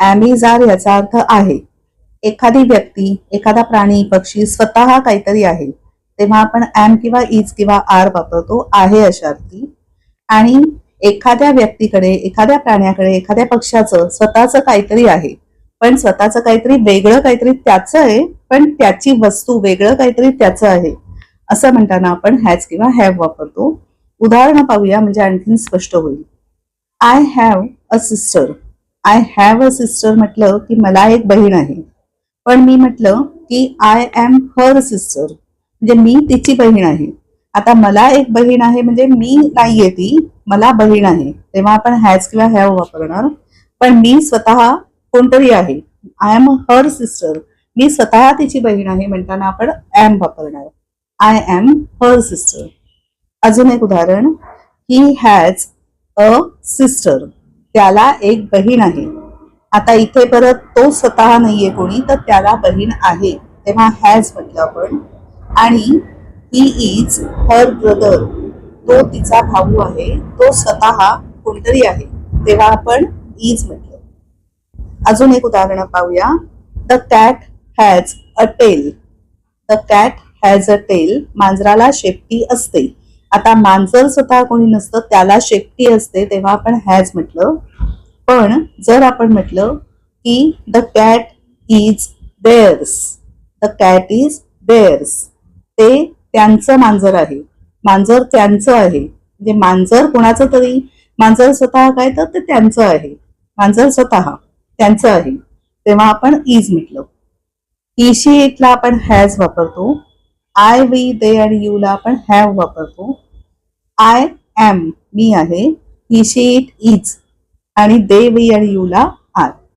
Am याचा अर्थ आहे. एखादी व्यक्ती एखादा प्राणी पक्षी स्वतः काहीतरी आहे. तेव्हा आपण ॲम किंवा इज किंवा आर वापरतो आहे अशा अर्थी. आणि एखाद्या व्यक्तीकडे एखाद्या प्राण्याकडे एखाद्या पक्षाचं स्वतःचं काहीतरी आहे. पण स्वतःचं काहीतरी वेगळं काहीतरी त्याचं आहे पण त्याची वस्तू वेगळं काहीतरी त्याचं आहे. असं म्हणताना आपण हॅज किंवा हॅव वापरतो. उदाहरणं पाहूया म्हणजे आणखीन स्पष्ट होईल. I have a sister. I have a sister म्हटलं की मला एक बहीण आहे. पण मी म्हटलं की आय एम हर सिस्टर म्हणजे मी तिची बहीण आहे. आता मला एक बहीण आहे म्हणजे मी नाहीये ती मला बहीण आहे. तेव्हा आपण हॅज किंवा हॅव वापरणार. पण मी स्वतः कोणतरी आहे. आय एम हर सिस्टर मी स्वतः तिची बहीण आहे म्हणताना आपण एम वापरणार. आय एम हर सिस्टर अजून एक उदाहरण. ही हॅज अ सिस्टर त्याला एक बहीण आहे. आता इथे परत तो स्वतः नाहीये कोणी तर त्याला बहीण आहे. तेव्हा हॅज म्हटलं आपण. आणि ही इज हर ब्रदर तो तिचा भाऊ आहे. तो स्वतः कोणतरी आहे. तेव्हा आपण इज म्हटलं. अजून एक उदाहरण पाहूया. The cat has a tail the cat has a tail मांजराला शेपटी असते. आता मांजर स्वतः कोणी नसतं त्याला शेपटी असते तेव्हा आपण हॅज म्हटलं. पण जर आपण म्हटलं की the cat is there's the cat is there's ते त्यांचं मांजर आहे. मांजर त्यांचं आहे. म्हणजे मांजर कोणाचं तरी? मांजर स्वतः काय तर ते त्यांचं आहे. मांजर स्वतः त्यांचं आहे. तेव्हा आपण इज म्हटलं. इशी इटला आपण हॅज वापरतो. आय वी दे आणि यू ला आपण हॅव वापरतो. आय एम मी आहे. इशी इट इज आणि दे वी आणि यू ला